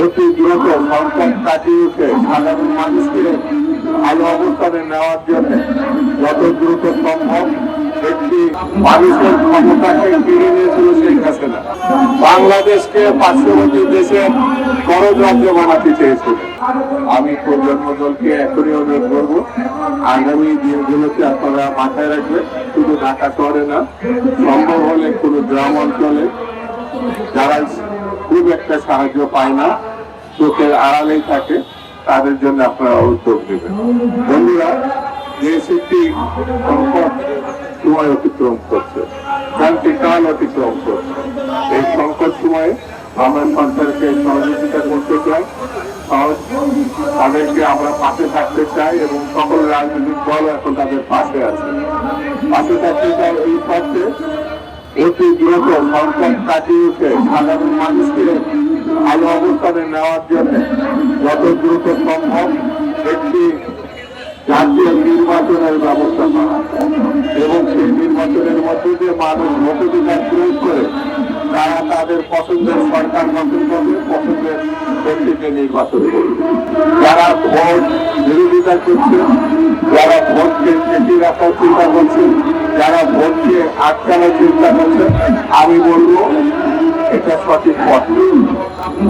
অতি দ্রুত সংকট কাটিয়ে উঠে সাধারণ মানুষকে ভালো অবস্থানে নেওয়ার জন্য যত দ্রুত সম্ভব একটি মানুষের ক্ষমতাকে কিনে নিয়েছিল শেখ হাসিনা। বাংলাদেশকে পার্শ্ববর্তী দেশে রাজ্য বানাতে চেয়েছিল আমি প্রজন্ম দলকে এখনই অনুরোধ করব, আগামী দিনগুলোতে আপনারা মাথায় রাখবেন, শুধু ঢাকা শহরে না, সম্ভব হলে কোনো গ্রাম অঞ্চলে যারা খুব একটা সাহায্য পায় না। চোখের আড়ালেই থাকে, তাদের জন্য আপনারা উদ্যোগ নেবেন। বন্ধুরা, দেশ একটি সংকট সময় অতিক্রম করছে ক্রান্তিকাল অতিক্রম করছে। এই সংকট সময়ে আমরা সরকারকে সহযোগিতা করতে চাই তাদেরকে আমরা পাশে থাকতে চাই এবং সকল রাজনৈতিক দল এখন তাদের পাশে আছে। পাশে থাকতে চাই এই পথে দ্রুত সংকট কাটিয়ে উঠে সাধারণ মানুষকে ভালো অবস্থানে নেওয়ার জন্য যত দ্রুত সম্ভব একটি জাতীয় নির্বাচনের ব্যবস্থা করা এবং সেই নির্বাচনের মধ্যে দিয়ে মানুষ ভোটাধিকার প্রয়োগ করে তারা তাদের পছন্দের সরকার গঠন করবে, পছন্দের ব্যক্তিকে নির্বাচন করবে। যারা ভোট বিরোধিতা করছে, যারা ভোটকে ঠেকিয়ে রাখার চিন্তা করছে, যারা ভোটকে আটকানোর আমি বলব, এটা সঠিক পথ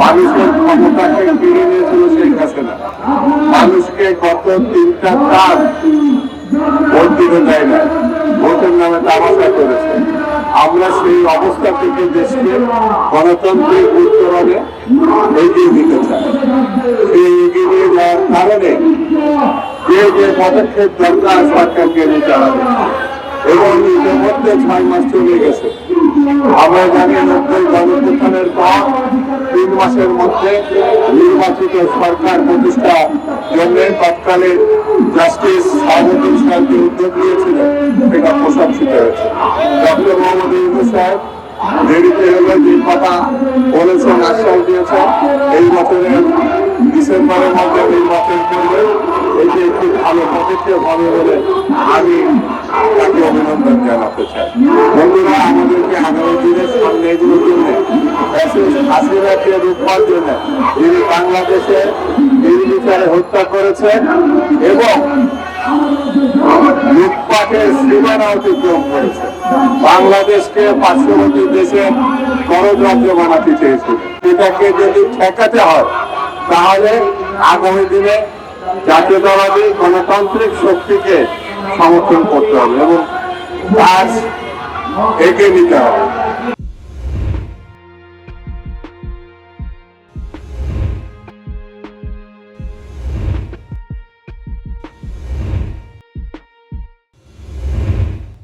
মানুষের ক্ষমতাকে কিনে নিয়েছিল শেখ হাসিনা। মানুষকে গত তিনটা কাজ ভোট দিতে দেয় না ভোটের নামে তামাশা করেছে। আমরা সেই অবস্থা থেকে দেশকে গণতান্ত্রিক উত্তরণে এগিয়ে দিতে চাই। সেই এগিয়ে নিয়ে যাওয়ার কারণে যে যে পদক্ষেপ দরকার সরকারকে নিতে হবে। এবং ইতিমধ্যে ছয় মাস চলে গেছে। আমরা জানি নব্বই গণপ্রথানের পর তিন মাসের মধ্যে নির্বাচিত সরকার প্রতিষ্ঠা জন্য তৎকালীন জাস্টিস সাহাবুদ্দিন সাহেব যে উদ্যোগ নিয়েছিলেন সেটা প্রশংসিত হয়েছে। ডক্টর মোহাম্মদ ইউনুস সাহেব দেরিতে হলে যে কথা বলেছেন, আশ্বাস দিয়েছেন, এই বছরের ডিসেম্বরের মধ্যে নির্বাচন করবে যে একটি ভালো পদক্ষেপ হবে বলে বাংলাদেশে হত্যা করেছেন এবং লুটপাটের সীমানা অতিক্রম করেছে বাংলাদেশকে পার্শ্ববর্তী দেশে রাজ্য বানাতে চেয়েছিল। এটাকে যদি ঠেকাতে হয়, তাহলে আগামী দিনে জাতীয়তাবাদী গণতান্ত্রিক শক্তিকে সমর্থন করতে হবে এবং কাজ এগিয়ে নিতে হবে